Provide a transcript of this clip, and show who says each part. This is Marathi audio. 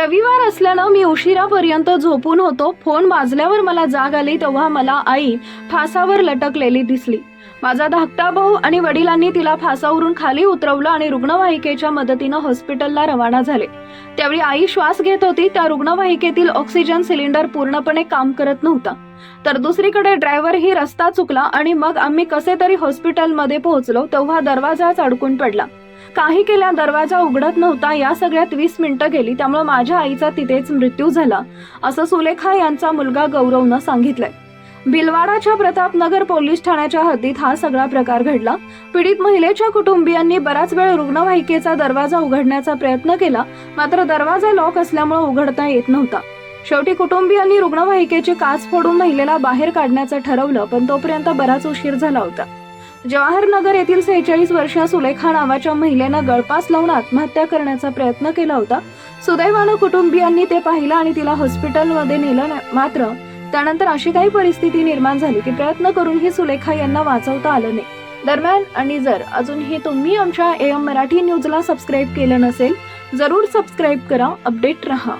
Speaker 1: रविवार असल्यानं मी उशिरापर्यंत झोपून होतो. फोन वाजल्यावर मला जाग आली तेव्हा मला आई फासावर लटकलेली दिसली. माझा धाकटा भाऊ आणि वडिलांनी तिला फासावरून खाली उतरवलं आणि रुग्णवाहिकेच्या मदतीनं हॉस्पिटलला रवाना झाले. त्यावेळी आई श्वास घेत होती. त्या रुग्णवाहिकेतील ऑक्सिजन सिलेंडर पूर्णपणे काम करत नव्हता. तर दुसरीकडे ड्रायव्हर ही रस्ता चुकला आणि मग आम्ही कसे तरी हॉस्पिटलमध्ये पोहोचलो तेव्हा दरवाजाच अडकून पडला. काही केल्या दरवाजा उघडत नव्हता. या सगळ्यात वीस मिनिटं गेली त्यामुळे माझ्या आईचा तिथेच मृत्यू झाला असं सुलेखा यांचा मुलगा गौरवनं सांगितलंय. भिलवाडाच्या प्रतापनगर पोलीस ठाण्याच्या हद्दीत हा सगळा प्रकार घडला. पीडित महिलेच्या कुटुंबियांनी बराच वेळ रुग्णवाहिकेचा दरवाजा उघडण्याचा प्रयत्न केला मात्र दरवाजा लॉक असल्यामुळे उघडता येत नव्हता. शेवटी कुटुंबियांनी रुग्णवाहिकेची काच फोडून महिलेला बाहेर काढण्याचं ठरवलं पण तोपर्यंत बराच उशीर झाला होता. जवाहरनगर येथील सेहेचाळीस वर्षा सुलेखा नावाच्या महिलेनं गळपास लावून आत्महत्या करण्याचा प्रयत्न केला होता. सुदैवानं कुटुंबियांनी ते पाहिलं आणि तिला हॉस्पिटलमध्ये नेलं मात्र त्यानंतर अशी काही परिस्थिती निर्माण झाली की प्रयत्न करूनही सुलेखा यांना वाचवता आलं नाही. दरम्यान आणि जर अजूनही तुम्ही आमच्या एम मराठी न्यूजला सबस्क्राईब केलं नसेल जरूर सबस्क्राईब करा अपडेट रहा.